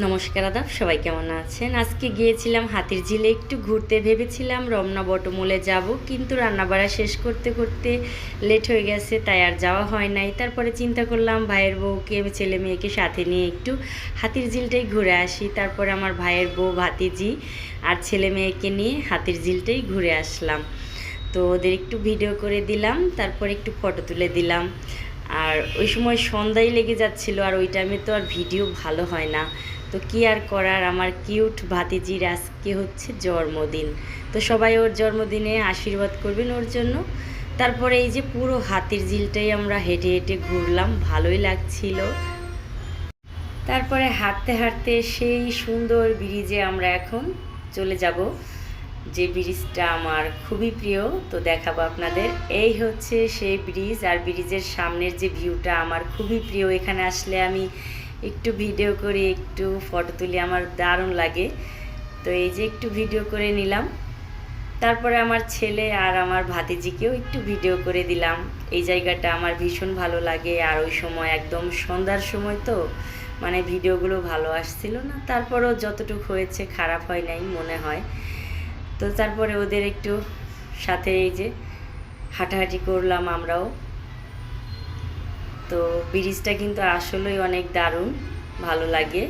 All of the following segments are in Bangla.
নমস্কার আদাব সবাই কেমন আছেন? আজকে গিয়েছিলাম হাতির ঝিলে, একটু ঘুরতে ভেবেছিলাম, রমনা বটমূলে যাব, কিন্তু রান্নাবাড়া শেষ করতে করতে লেট হয়ে গেছে, তাই আর যাওয়া হয় নাই। তারপরে চিন্তা করলাম, ভাইয়ের বউকে, ছেলে মেয়েকে সাথে নিয়ে একটু হাতির ঝিলটাই ঘুরে আসি। তারপরে আমার ভাইয়ের বউ ভাতিজি আর ছেলে মেয়েকে নিয়ে হাতির ঝিলটাই ঘুরে আসলাম। তো ওদের একটু ভিডিও করে দিলাম, তারপর একটু ফটো তুলে দিলাম। আর ওই সময় সন্ধ্যায় লেগে যাচ্ছিল আর ওই টাইমে তো আর ভিডিও ভালো হয় না। তো কি আর করার? আমার কিউট ভাতিজির আজকে হচ্ছে জন্মদিন। তো সবাই ওর জন্মদিনে আশীর্বাদ করবেন ওর জন্য। তারপরে এই যে পুরো হাতির ঝিলটাই আমরা হেঁটে হেঁটে ঘুরলাম, ভালোই লাগছিল। তারপরে হাঁটতে হাঁটতে সেই সুন্দর ব্রিজে আমরা এখন চলে যাব। যে ব্রিজটা আমার খুবই প্রিয়, তো দেখাবো আপনাদের। এই হচ্ছে সেই ব্রিজ আর ব্রিজের সামনের যে ভিউটা আমার খুবই প্রিয়। এখানে আসলে আমি একটু ভিডিও করে একটু ফটো তুলি, আমার দারুণ লাগে। তো এই যে একটু ভিডিও করে নিলাম। তারপরে আমার ছেলে আর আমার ভাতিজিকেও একটু ভিডিও করে দিলাম। এই জায়গাটা আমার ভীষণ ভালো লাগে আর ওই সময় একদম সন্ধ্যার সময় তো মানে ভিডিওগুলো ভালো আসছিল না। তারপরও যতটুকু হয়েছে খারাপ হয় নাই মনে হয়। তো তারপরে ওদের একটু সাথে এই যে হাঁটাহাঁটি করলাম আমরাও। তো ব্রিজটা কিন্তু আসলেই অনেক দারুণ, ভালো লাগে।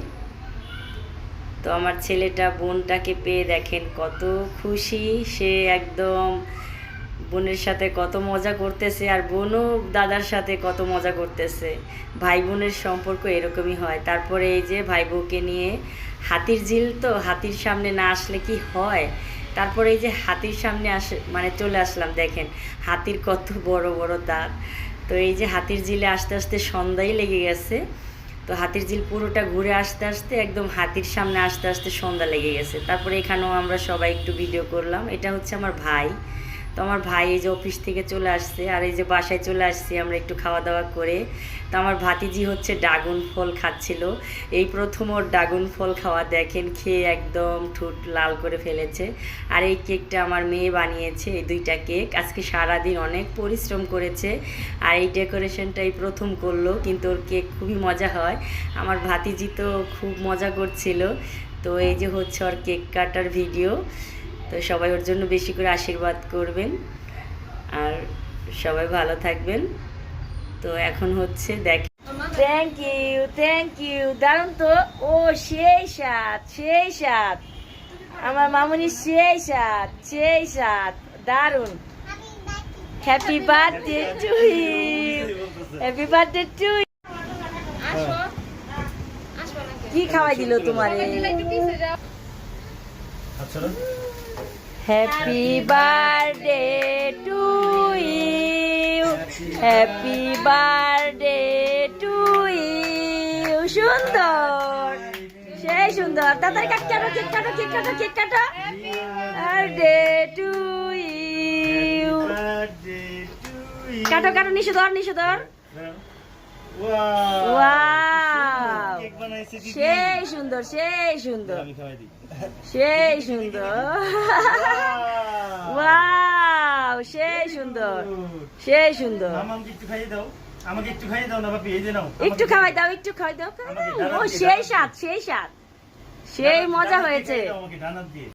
তো আমার ছেলেটা বোনটাকে পেয়ে দেখেন কত খুশি, সে একদম বোনের সাথে কত মজা করতেছে আর বোনও দাদার সাথে কত মজা করতেছে। ভাই বোনের সম্পর্ক এরকমই হয়। তারপরে এই যে ভাই বউকে নিয়ে হাতির ঝিল তো, হাতির সামনে না আসলে কি হয়? তারপরে এই যে হাতির সামনে আসে মানে চলে আসলাম, দেখেন। হাতির কত বড় বড় দাঁত। তো এই যে হাতির ঝিলে আস্তে আস্তে সন্ধ্যাই লেগে গেছে। তো হাতির ঝিল পুরোটা ঘুরে আসতে আসতে একদম হাতির সামনে আস্তে আস্তে সন্ধ্যা লেগে গেছে। তারপরে এখানেও আমরা সবাই একটু ভিডিও করলাম। এটা হচ্ছে আমার ভাই। তো আমার ভাই এই যে অফিস থেকে চলে আসছে আর এই যে বাসায় চলে আসছি আমরা একটু খাওয়া দাওয়া করে। তো আমার ভাতিজি হচ্ছে ড্রাগন ফল খাচ্ছিল। এই প্রথম ওর ড্রাগন ফল খাওয়া দেখেন, খেয়ে একদম ঠোঁট লাল করে ফেলেছে। আর এই কেকটা আমার মেয়ে বানিয়েছে, এই দুইটা কেক। আজকে সারাদিন অনেক পরিশ্রম করেছে আর এই ডেকোরেশনটাই প্রথম করল, কিন্তু ওর কেক খুবই মজা হয়। আমার ভাতিজি তো খুব মজা করছিল। তো এই যে হচ্ছে ওর কেক কাটার ভিডিও। তো সবাই ওর জন্য বেশি করে আশীর্বাদ করবেন। আর সবাই ভালো থাকবেন। তো এখন হচ্ছে দেখ থ্যাংক ইউ থ্যাংক ইউ দারুণ তো? ও সেই সাত সেই সাত আমার মামুনি সেই সাত সেই সাত দারুণ। Happy birthday to you happy birthday to কি খাওয়াই দিল তোমারে? Happy birthday to you happy birthday to you সুন্দর। সেই সুন্দর। তাড়াতাড়ি কাট কাটো কেক কাটো কেক কাটো কেক কাটো। বার্থডে টু ইউ কাটো কাটো নিশো ধর নিশো ধর ওয়াও সেই সুন্দর সেই সুন্দর। সেই সুন্দর। ওয়াও সেই সুন্দর। সেই সুন্দর। আমাকে একটু খাইয়ে দাও। আমাকে একটু খাইয়ে দাও না বাপি এই যে নাও। একটু খাওয়াই দাও একটু খাওয়াই দাও। ও সেই স্বাদ সেই স্বাদ। সেই মজা হয়েছে। আমাকে ডানাত দিয়ে।